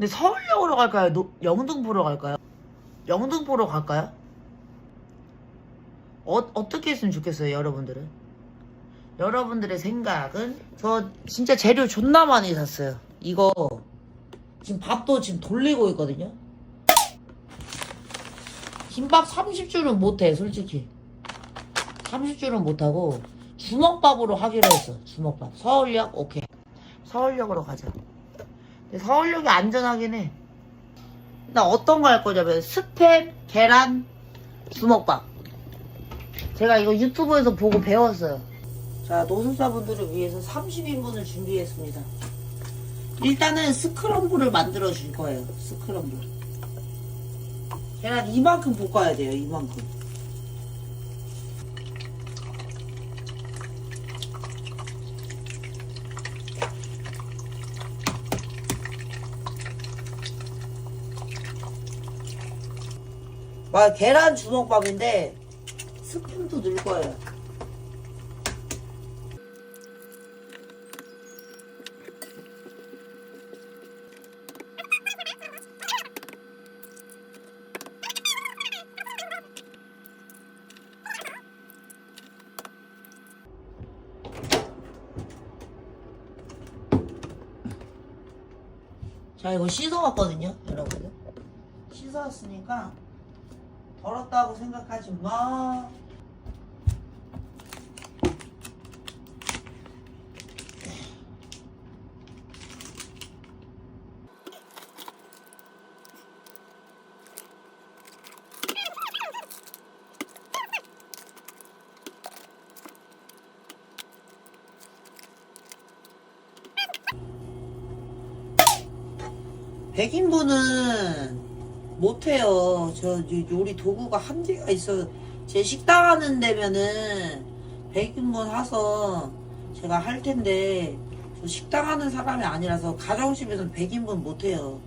근데 서울역으로 갈까요? 노- 영등포로 갈까요? 영등포로 갈까요? 어, 어떻게 했으면 좋겠어요, 여러분들은? 여러분들의 생각은? 저 진짜 재료 존나 많이 샀어요. 이거 지금 밥도 지금 돌리고 있거든요. 김밥 30줄은 못해, 솔직히. 30줄은 못하고 주먹밥으로 하기로 했어, 주먹밥. 서울역, 오케이. 서울역으로 가자. 서울역이 안전하긴 해. 나 어떤 거 할 거냐면 스팸, 계란, 주먹밥. 제가 이거 유튜브에서 보고 배웠어요. 자, 노숙자분들을 위해서 30인분을 준비했습니다. 일단은 스크럼블을 만들어 줄 거예요. 스크럼블. 계란 이만큼 볶아야 돼요. 이만큼. 와, 계란 주먹밥인데 스팸도 넣을 거예요. 자, 이거 씻어왔거든요, 여러분들. 씻어왔으니까 더럽다고 생각하지 마. 백인분은 못해요. 저 요리 도구가 한계가 있어. 제 식당 하는 데면은 100인분 사서 제가 할 텐데 저 식당 하는 사람이 아니라서 가정집에서는 100인분 못해요.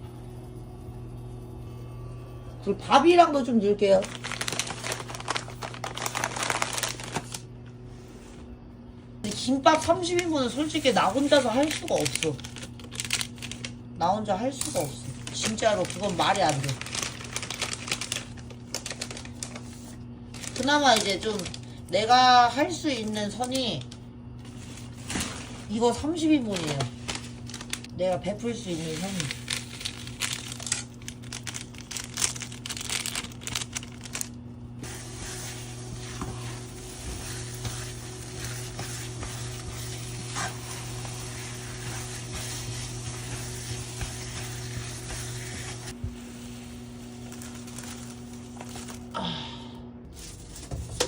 그리고 밥이랑도 좀 넣을게요. 김밥 30인분은 솔직히 나 혼자서 할 수가 없어. 나 혼자 할 수가 없어. 진짜로 그건 말이 안 돼. 그나마 이제 좀 내가 할 수 있는 선이 이거 30인분이에요. 내가 베풀 수 있는 선이.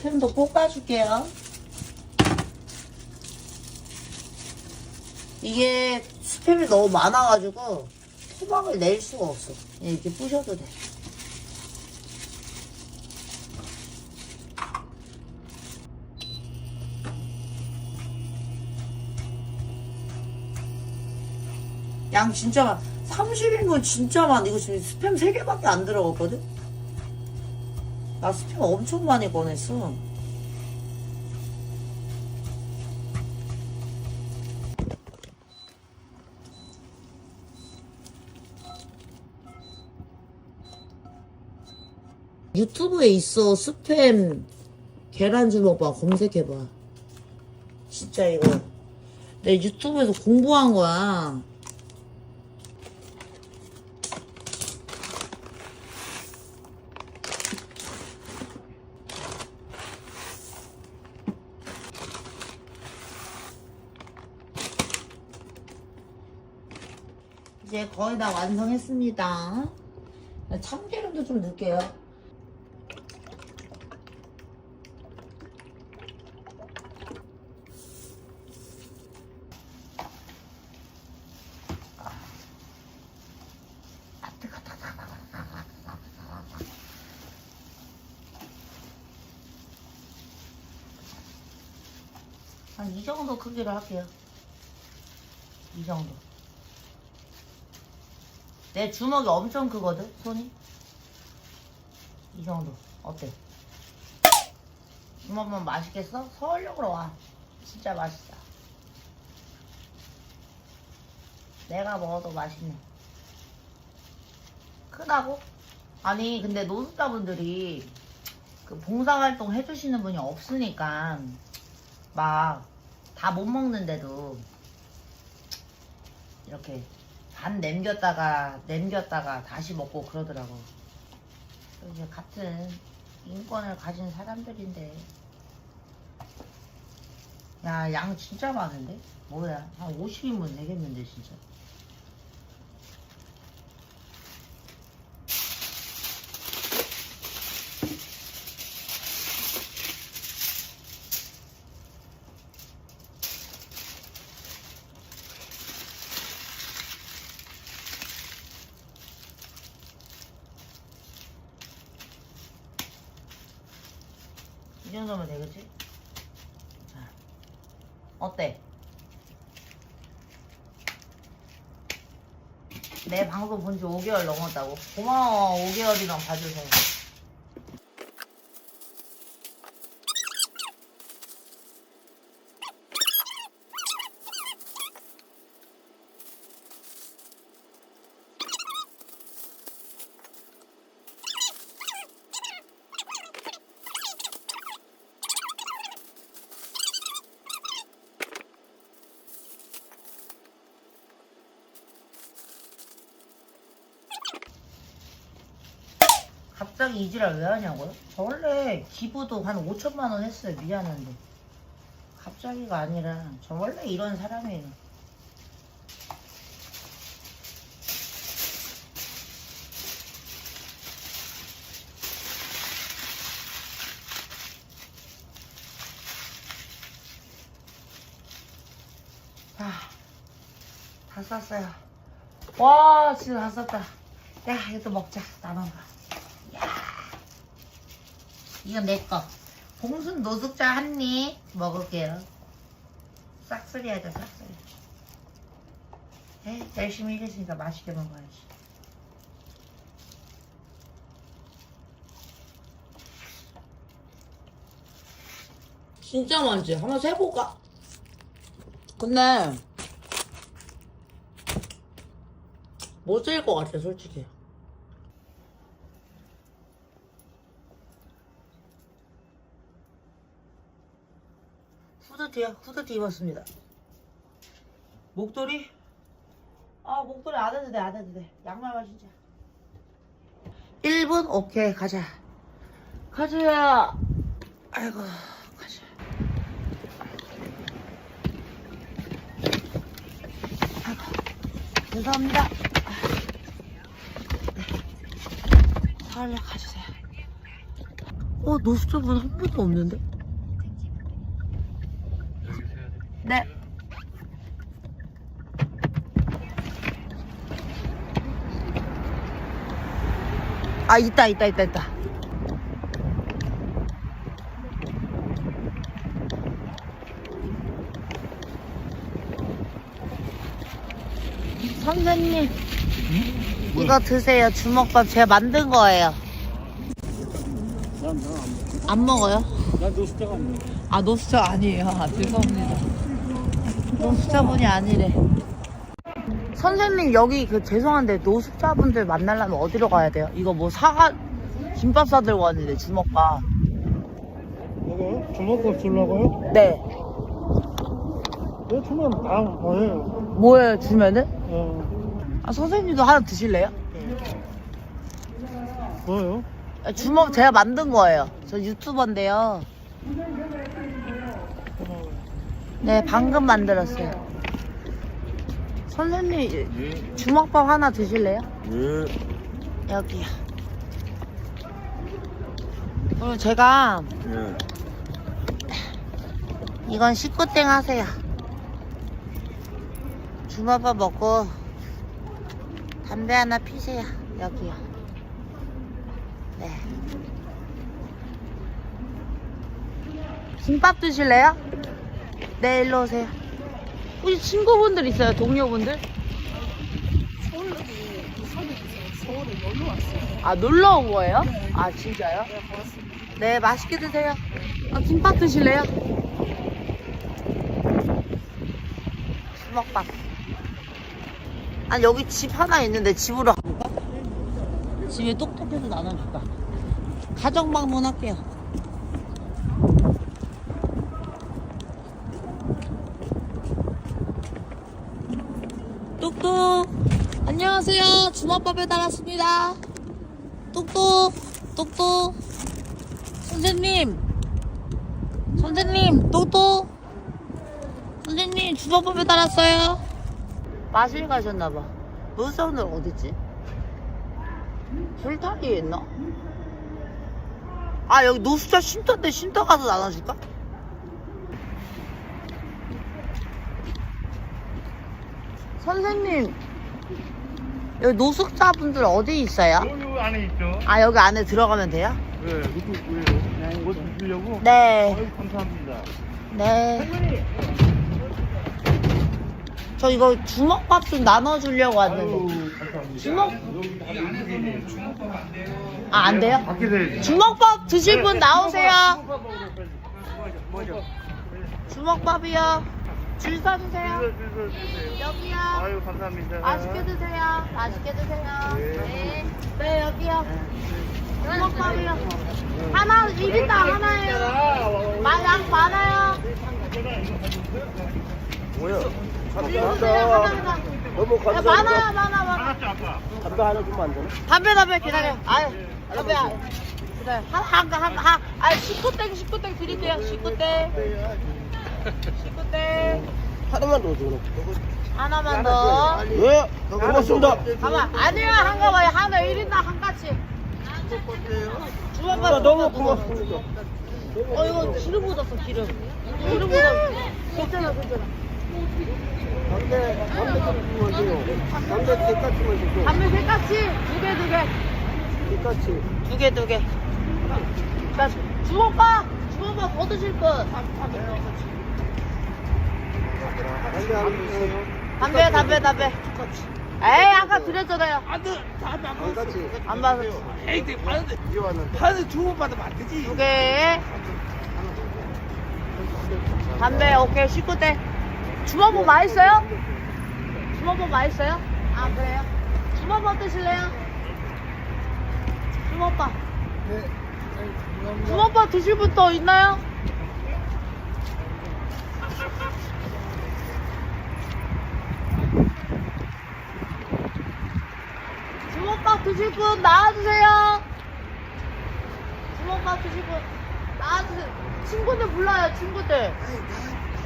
스팸도 볶아줄게요. 이게 스팸이 너무 많아가지고 토막을 낼 수가 없어. 이렇게 부셔도 돼. 양 진짜 많. 30인분 진짜 많아. 이거 지금 스팸 3개밖에 안 들어갔거든? 나 스팸 엄청 많이 꺼냈어. 유튜브에 있어 스팸 계란 주먹밥 검색해봐. 진짜 이거 내 유튜브에서 공부한 거야. 거의 다 완성했습니다. 참기름도 좀 넣을게요. 한 이 정도 크기로 할게요. 이 정도. 내 주먹이 엄청 크거든, 손이. 이 정도. 어때? 주먹만 맛있겠어? 서울역으로 와. 진짜 맛있다. 내가 먹어도 맛있네. 크다고? 아니 근데 노숙자분들이 그 봉사활동 해주시는 분이 없으니까 막 다 못 먹는데도 이렇게 반 남겼다가 남겼다가 다시 먹고 그러더라고. 이제 같은 인권을 가진 사람들인데 야 양 진짜 많은데? 뭐야 한 50인분 되겠는데 진짜 이 정도면 되겠지? 자, 어때? 내 방송 본 지 5개월 넘었다고? 고마워 5개월이랑 봐줘서 갑자기 이 지랄 왜 하냐고요? 저 원래 기부도 한 5천만 원 했어요 미안한데. 갑자기가 아니라 저 원래 이런 사람이에요. 아, 다 쌌어요. 와 진짜 다 쌌다. 야 이것도 먹자. 나눠 봐 이건 내 거. 봉순 노숙자 한 입 먹을게요. 싹쓸이 하자, 싹쓸이. 에 열심히 일했으니까 맛있게 먹어야지. 진짜 많지? 한번 세볼까? 근데 못 쓸 것 같아, 솔직히. 후드티야? 후드티 입었습니다. 목도리? 아 목도리 안 해도 돼 안 해도 돼. 양말만 신자 1분? 오케이 가자. 가자. 아이고 가자. 아이고 죄송합니다. 살려 가주세요. 어 노숙자분 한 분도 없는데? 아 있다 있다 있다 있다. 선생님 이거 드세요 주먹밥 제가 만든 거예요. 안 먹어요? 난 노숙자가 안 돼. 아 노숙자 아니에요. 아, 죄송합니다. 노숙자분이 아니래. 선생님 여기 그 죄송한데 노숙자분들 만나려면 어디로 가야 돼요? 이거 뭐 사과 김밥 사들고 왔는데 주먹밥. 이거요? 주먹밥 주려고요? 네. 왜 주면 다 뭐예요? 뭐예요 주면은? 어, 아 선생님도 하나 드실래요? 뭐예요? 아, 주먹 제가 만든 거예요. 저 유튜버인데요. 네 방금 만들었어요. 선생님 예. 주먹밥 하나 드실래요? 예. 여기요. 그럼 제가 예. 이건 식구땡 하세요. 주먹밥 먹고 담배 하나 피세요. 여기요. 네. 김밥 드실래요? 네, 일로 오세요. 혹시 친구분들 있어요? 동료분들? 서울에 놀러 왔어요. 아, 놀러 온 거예요? 아, 진짜요? 네, 맛있게 드세요. 아, 김밥 드실래요? 주먹밥. 아니, 여기 집 하나 있는데 집으로 가볼까? 집에 똑똑해서 나눠줄까? 가정 방문할게요. 똑똑 안녕하세요. 주먹밥 배달왔습니다. 똑똑 똑똑. 선생님. 선생님 똑똑. 선생님 주먹밥 배달왔어요. 마실 가셨나봐. 문사오늘 어딨지? 술타리에 있나? 아 여기 노숙자 쉼터인데 쉼터 가서 나눠줄까? 선생님 여기 노숙자분들 어디 있어요? 여기 안에 있죠. 아 여기 안에 들어가면 돼요? 네? 뭐 드시려고? 네 아유, 감사합니다. 네. 저 이거 주먹밥 좀 나눠주려고 왔는데. 아유, 감사합니다. 주먹? 여기 다 음식이네. 아, 안 돼요? 밖에서 해야지. 주먹밥 드실 분 나오세요. 뭐죠? 주먹밥이요. 줄 서주세요. 주세요, 주세요, 주세요. 여기요. 아유, 감사합니다. 맛있게 드세요. 맛있게 드세요. 네. 네. 네, 여기요. 주먹밥이요. 하나, 1인당 하나예요. 마- 양 많아요. 뭐야? 하나하나. 너무 야, 많아요, 감사합니다. 많아, 많아. 담배 하나 주면 안 되나? 담배 담배 기다려. 아유 담배 아- 기다려. 한 한 한 한 아 식구땡 식구땡 드릴게요. 식구땡 식구땡 하나만 더 줘. 하나만 더. 네, 고맙습니다. 가만 아니야 한가 봐요. 하나 1인당 한 가지. 주먹밥 아, 너무 고맙습니다. 어 이거 기름 묻었어 기름. 기름 묻었어. 괜찮아 괜찮아. 담배, 담배 좀 주면 돼요. 담배 개까지만 주고. 담배 세 가지 두개 두 개. 개까지. 두개 두 개. 자 주먹밥 주먹밥 더 드실 분. 담배. 담배 담배 담배. 에이 아까 드렸잖아요. 한 가지. 안 받았어. 이게 왔는데. 두 개. 담배 오케이 19대. 주먹밥 맛있어요? 주먹밥 맛있어요? 아 그래요? 주먹밥 드실래요? 주먹밥. 주먹밥 드실 분또 있나요? 드실 분 나와주세요. 주먹밥 드실 분 나와주세요. 친구들 불러요, 친구들.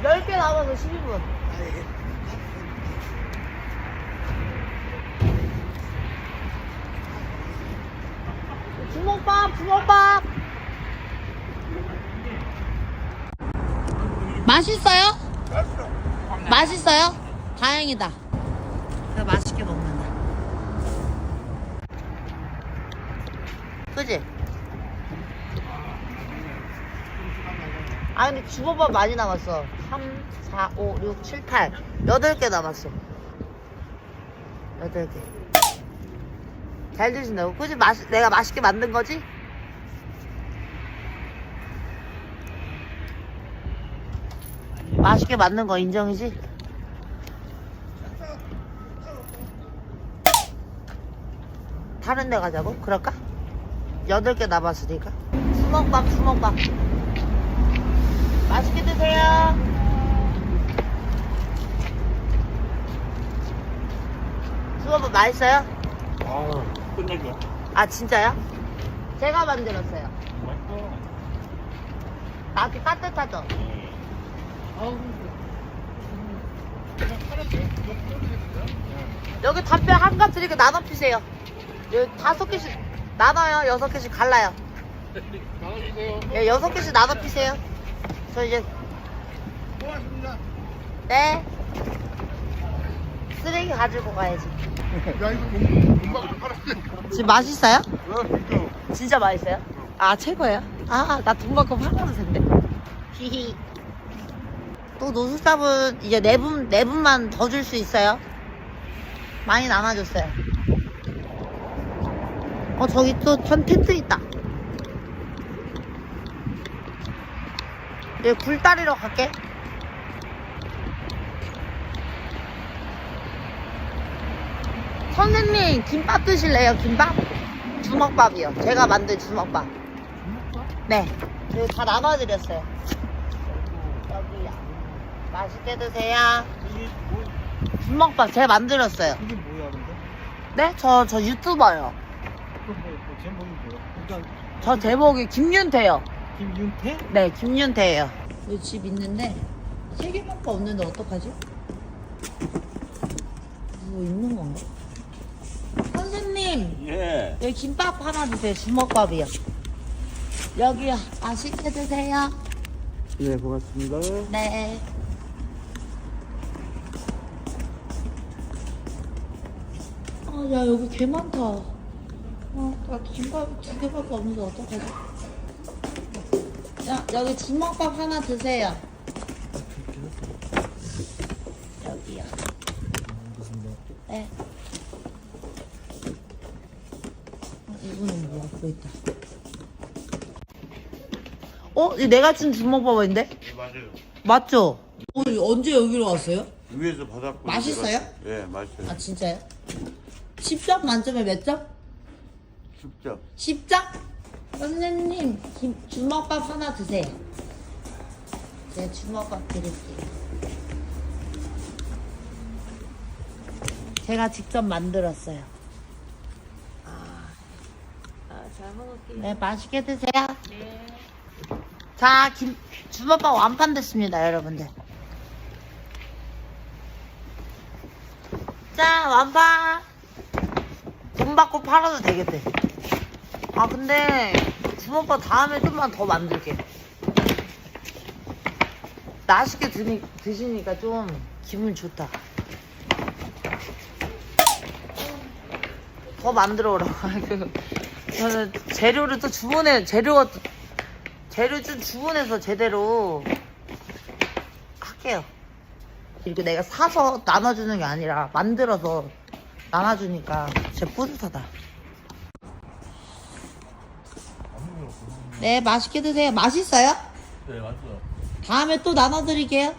10개 남아서 12분. 주먹밥, 주먹밥. 맛있어요? 맛있어요? 다행이다. 내가 맛있게 먹는다. 그지? 아 근데 주먹밥 많이 남았어 3, 4, 5, 6, 7, 8 8개 남았어 8개 잘 드신다고? 그지? 맛 내가 맛있게 만든 거지? 맛있게 만든 거 인정이지? 다른 데 가자고? 그럴까? 8개 남았으니까 주먹밥 주먹밥 맛있게 드세요. 주먹밥 맛있어요? 아, 끝내줘. 아 진짜요? 제가 만들었어요. 맛있어. 나한테 따뜻하죠? 여기 담배 한 갑 드리고 나눠 피세요. 여기 다섯 개씩 나눠요. 여섯 개씩 갈라요. 예, 여섯 개씩 나눠 피세요. 저 이제 고맙습니다. 네. 쓰레기 가지고 가야지. 야, 이거 금방 팔았어. 지금 맛있어요? 어, 진짜. 맛있어요? 아 최고예요? 아 나 돈 받고 팔아도 된대 히히 또 노숙자분 이제 네 분 네 분만 더 줄 수 있어요 많이 남아줬어요 어 저기 또전 텐트 있다 이제 굴 따리러 갈게 선생님 김밥 드실래요 김밥? 주먹밥이요. 제가 만든 주먹밥. 네. 저희 다 나눠드렸어요. 여기요. 맛있게 드세요. 이게 뭐, 주먹밥 제가 만들었어요. 이게 뭐야, 근데? 네? 저, 저 유튜버요. 그 뭐, 뭐, 제목이 뭐야? 일단, 저 제목이 김윤태요. 김윤태? 네, 김윤태예요. 여기 집 있는데 세 개밖에 없는데 어떡하지? 뭐 있는 건가? 선생님, 예. 여기 김밥 하나 주세요. 주먹밥이요. 여기요. 맛있게 드세요. 네, 고맙습니다. 네. 아, 야, 여기 개 많다. 어, 나 김밥 두 개밖에 없는데 어떡하지? 야, 여기 주먹밥 하나 드세요. 네. 어, 이거는 뭐야? 그거 있다. 어? 이 내가 준 주먹밥인데? 네, 맞아요. 맞죠? 어, 언제 여기로 왔어요? 위에서 받았고. 맛있어요? 예, 맛있어요. 아 진짜요? 10점 만점에 몇 점? 춥죠? 10점? 선생님 김, 주먹밥 하나 드세요 제가 주먹밥 드릴게요 제가 직접 만들었어요 잘 먹을게요. 네 맛있게 드세요. 자 김, 주먹밥 완판 됐습니다 여러분들. 자 완판. 돈 받고 팔아도 되겠대. 아 근데 주먹밥 다음에 좀만 더 만들게. 맛있게 드니, 드시니까 좀 기분 좋다. 더 만들어 오라고 그, 저는 재료를 또 주문해 재료가 또- 재료 좀 주문해서 제대로 할게요 이렇게 내가 사서 나눠주는 게 아니라 만들어서 나눠주니까 진짜 뿌듯하다 네 맛있게 드세요 맛있어요? 네, 맞죠. 다음에 또 나눠드릴게요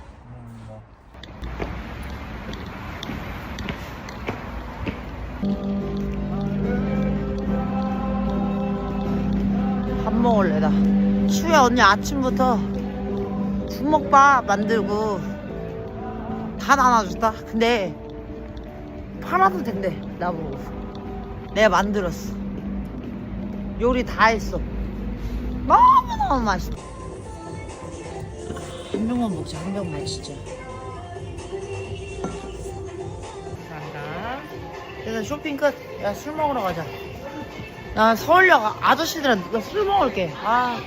추에 언니. 아침부터 주먹밥 만들고 다 나눠줬다. 근데 팔아도 된대 나보고. 내가 만들었어. 요리 다 했어. 너무너무 맛있어. 한 병만 먹자. 한 병만 진짜. 그래서 쇼핑 끝 야 술 먹으러 가자. 나 서울역 아저씨들한테 술 먹을게. 아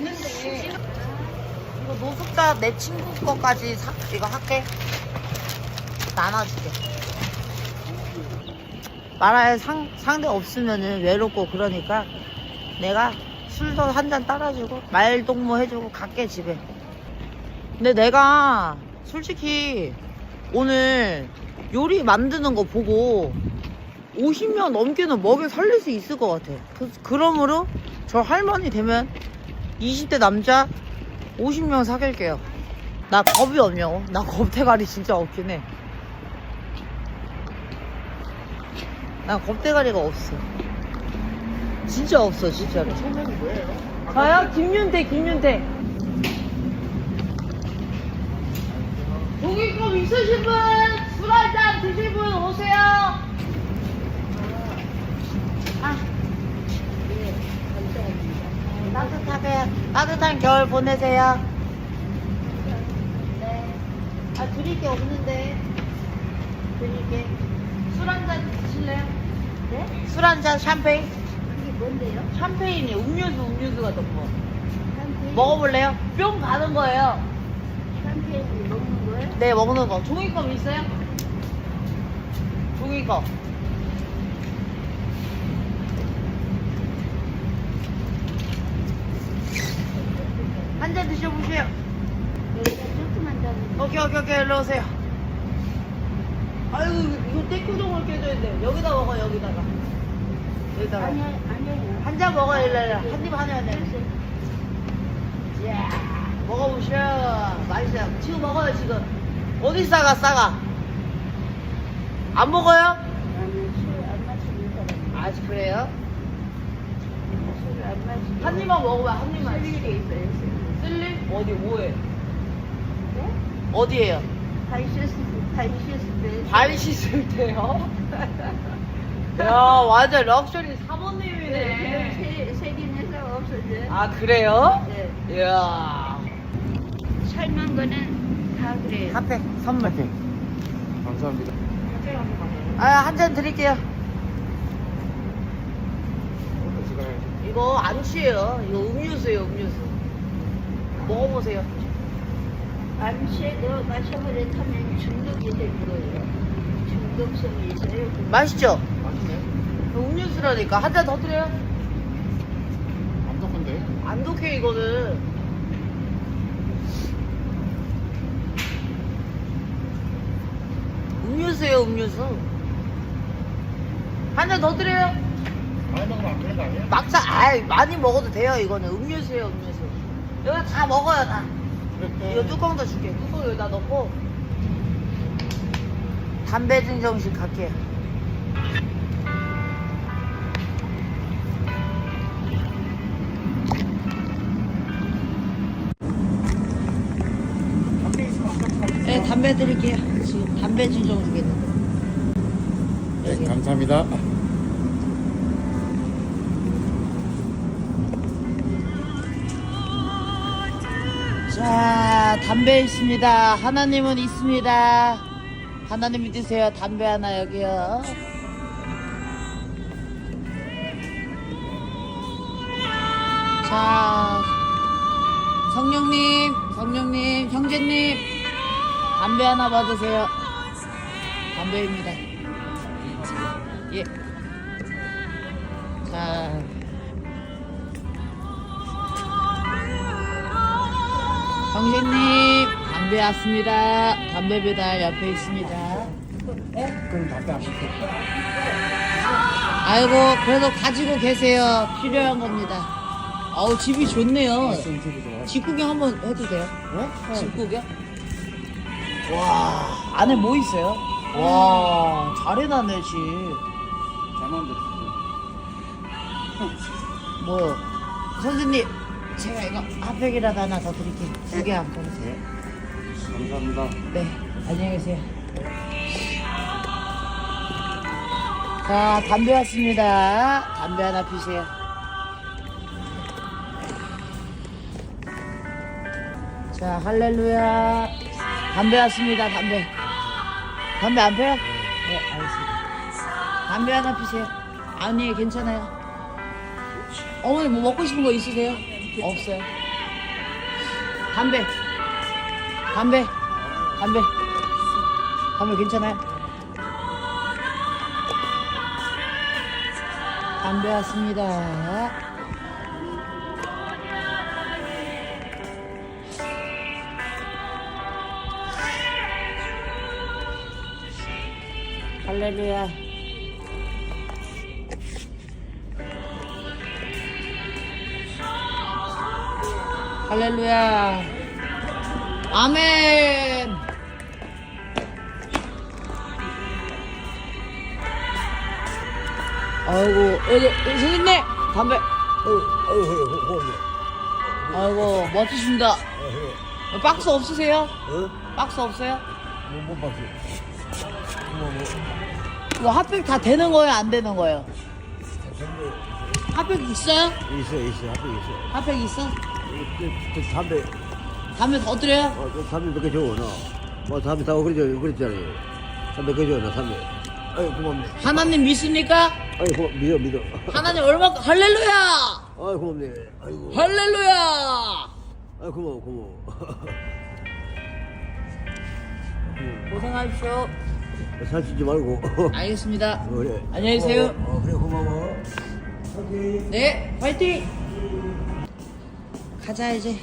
이거 노숙자 내 친구 거까지 사, 이거 할게. 나눠줄게. 말할 상, 상대 없으면은 외롭고 그러니까 내가 술도 한 잔 따라주고 말동무 해주고 갈게 집에. 근데 내가 솔직히 오늘 요리 만드는 거 보고 50명 넘게는 먹여 살릴 수 있을 것 같아. 그, 그러므로 저 할머니 되면 20대 남자 50명 사귈게요. 나 겁이 없냐고? 나 겁대가리 진짜 없긴 해. 나 겁대가리가 없어. 진짜 없어, 진짜로. 성명이 뭐예요? 저요? 김윤태, 김윤태. 고기국 있으신 분, 술한잔 드실 분 오세요. 아. 따뜻하게, 따뜻한 겨울 보내세요. 네. 아, 드릴 게 없는데. 드릴 게. 술 한 잔 드실래요? 네? 술 한 잔 샴페인? 이게 뭔데요? 샴페인이 음료수, 음료수 같은 거. 샴페인? 먹어볼래요? 뿅 가는 거예요. 샴페인 먹는 거예요? 네, 먹는 거. 종이컵 있어요? 종이컵. 한 잔 드셔보세요. 여기가 잔. 오케이, 오케이, 오케이. 일로 오세요. 아유, 이거 떼꾸동을 껴줘야 돼. 여기다 먹어, 여기다가. 여기다가. 아니 아니에요. 한잔 먹어, 일로, 일로. 한입 하냐, 돼. 이야, 먹어보셔. 맛있어요. 지금 먹어요, 지금. 어디 싸가, 싸가? 안 먹어요? 나는 술안 마시는 사람. 아, 그래요? 한 입만 먹어봐 한 입만 슬림? 어디 뭐해? 네? 어디에요? 발 씻을 발 씻을 때. 발 씻을 때요? 야 완전 럭셔리 사모님이네 세 세균에서 없어져요. 아 그래요? 네. 이야 삶은 거는 다 그래요. 카페 선물 감사합니다. 아한 잔 드릴게요 이거 안 취해요 이거 음료수예요 음료수 먹어보세요 암시에도 마셔버려 타면 중독이 되는 거예요. 중독성이 있어요. 맛있죠? 맛있네. 음료수라니까 한 잔 더 드려요 안 덕한데? 안 독해 이거는 음료수예요 음료수 한 잔 더 드려요 많이 먹으면 안 되는 거 아니에요? 막차 아이 많이 먹어도 돼요 이거는 음료수예요 음료수 여기 다 먹어요 다. 이거 뚜껑도 줄게. 뚜껑 여기다 넣고. 담배 증정식 갈게요 네 담배 드릴게요. 지금 담배 증정 주겠는데 네, 감사합니다. 자, 담배 있습니다. 하나님은 있습니다. 하나님 믿으세요. 담배 하나 여기요. 자, 성령님, 성령님, 형제님, 담배 하나 받으세요. 담배입니다. 예. 자. 형제님 담배 왔습니다. 담배 배달 옆에 있습니다. 그럼 담배 안 피세요? 아이고 그래도 가지고 계세요. 필요한 겁니다. 어우 집이 좋네요. 좀 주세요. 집 구경 한번 해도 돼요? 네? 집 구경? 와 안에 뭐 있어요? 와 잘해놨네 집. 잘 만들었어요. 뭐요? 선생님 제가 이거 핫팩이라도 하나 더 드릴게요. 두 개 안 보내세요. 감사합니다. 네, 안녕히 계세요. 자, 담배 왔습니다. 담배 하나 피세요. 자, 할렐루야. 담배 왔습니다, 담배. 담배 안 펴요? 네, 알겠습니다. 담배 하나 피세요. 아니, 괜찮아요. 어머니 뭐 먹고 싶은 거 있으세요? 없어요. 담배. 담배. 담배. 담배 괜찮아요? 담배 왔습니다. 할렐루야. 할렐루야. 아멘. 아이고, 여기, 선생님! 담배! 아이고, 멋지십니다. 박스 없으세요? 박스 없어요? 뭐뭐 봤어? 뭐 핫팩 다 되는 거예요? 안 되는 거예요? 핫팩 있어요? 있어 있어 앞에 있어. 핫팩 있어? 담배 담배 더 드려요? 어, 그 담배 몇개 줘 너. 뭐 담배 사고 그러죠 그랬잖아요. 담배 그줘 나 담배. 아유 고맙네. 하나님 믿습니까? 아유 고맙 믿어 믿어. 하나님 얼마, 할렐루야! 아유 고맙네. 아이고. 할렐루야! 아유 고마워 고마워. 고생하십시오. 살찌지 말고. 알겠습니다. 그래. 안녕히 계세요. 어, 그래 고마워. 네, 화이팅! 가자, 이제.